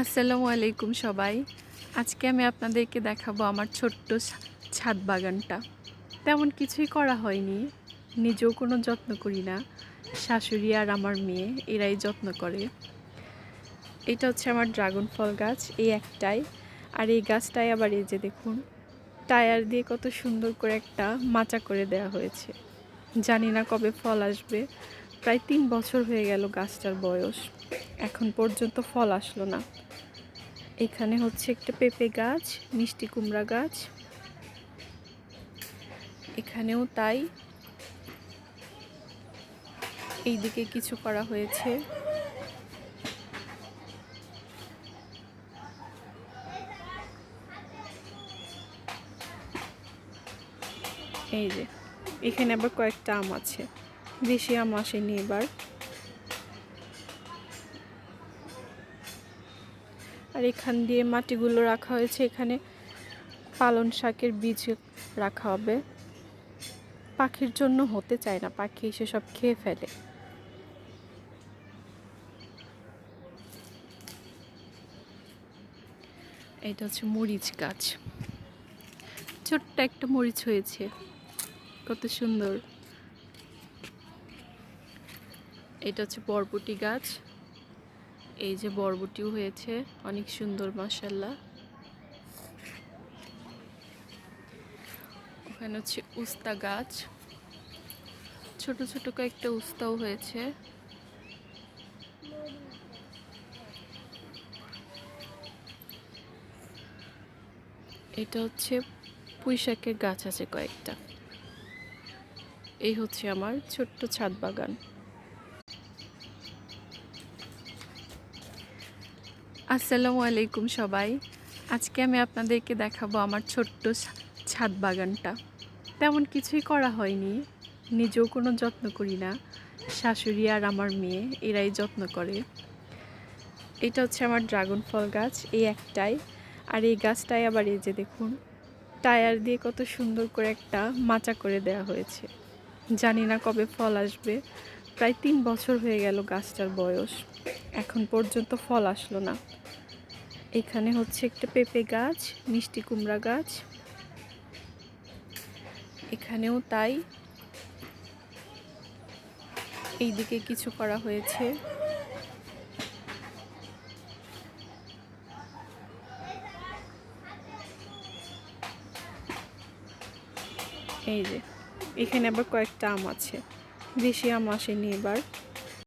আসসালামু আলাইকুম সবাই। আজকে আমি আপনাদেরকে দেখাবো আমার ছোট্ট ছাদ বাগানটা। তেমন কিছুই করা হয়নি। নিজেও কোনো যত্ন করি না। শাশুড়ি আর আমার মেয়ে, এরাই যত্ন করে। এটা হচ্ছে আমার ড্রাগন ফল গাছ, এই একটাই। আর এই গাছটাই আবার এই যে দেখুন, টায়ার দিয়ে কত সুন্দর করে একটা মাচা করে দেওয়া হয়েছে। জানি না কবে ফল আসবে। প্রায় তিন বছর হয়ে গেল গাছটার বয়স। এখন পর্যন্ত ফল আসলো না। এখানে হচ্ছে একটা পেঁপে গাছ, মিষ্টি কুমড়া গাছ। এখানেও তাই। এইদিকে কিছু করা হয়েছে। এই যে, এখানে আবার কয়েকটা আম আছে। বেশি আম আসেনি এবার। আর এখান দিয়ে মাটিগুলো রাখা হয়েছে। এখানে পালন শাকের বীজ রাখা হবে। পাখির জন্য হতে চায় না, পাখি এসে সব খেয়ে ফেলে। এটা হচ্ছে মরিচ গাছ। ছোট্ট একটা মরিচ হয়েছে। কত সুন্দর। এটা হচ্ছে বরবটি গাছ। এই যে বরবটিও হয়েছে, অনেক সুন্দর মাসাল্লাহ ওখানে হচ্ছে উস্তা গাছ। ছোট ছোট কয়েকটা উস্তাও হয়েছে। এটা হচ্ছে পুঁই শাকের গাছ আছে কয়েকটা। এই হচ্ছে আমার ছোট্ট ছাদ বাগান। আসসালামু আলাইকুম সবাই। আজকে আমি আপনাদেরকে দেখাবো আমার ছোট্ট ছাদ বাগানটা। তেমন কিছুই করা হয়নি। নিজেও কোনো যত্ন করি না। শাশুড়ি আর আমার মেয়ে, এরাই যত্ন করে। এটা হচ্ছে আমার ড্রাগন ফল গাছ, এই একটাই। আর এই গাছটাই আবার এই যে দেখুন, টায়ার দিয়ে কত সুন্দর করে একটা মাচা করে দেওয়া হয়েছে। জানি না কবে ফল আসবে। প্রায় তিন বছর হয়ে গেল গাছটার বয়স। এখন পর্যন্ত ফল আসলো না। এখানে হচ্ছে একটা পেঁপে গাছ, মিষ্টি কুমড়া গাছ। এখানেও তাই। এইদিকে কিছু করা হয়েছে। এই যে, এখানে আবার কয়েকটা আম আছে। বেশি আম আসেনি এবার।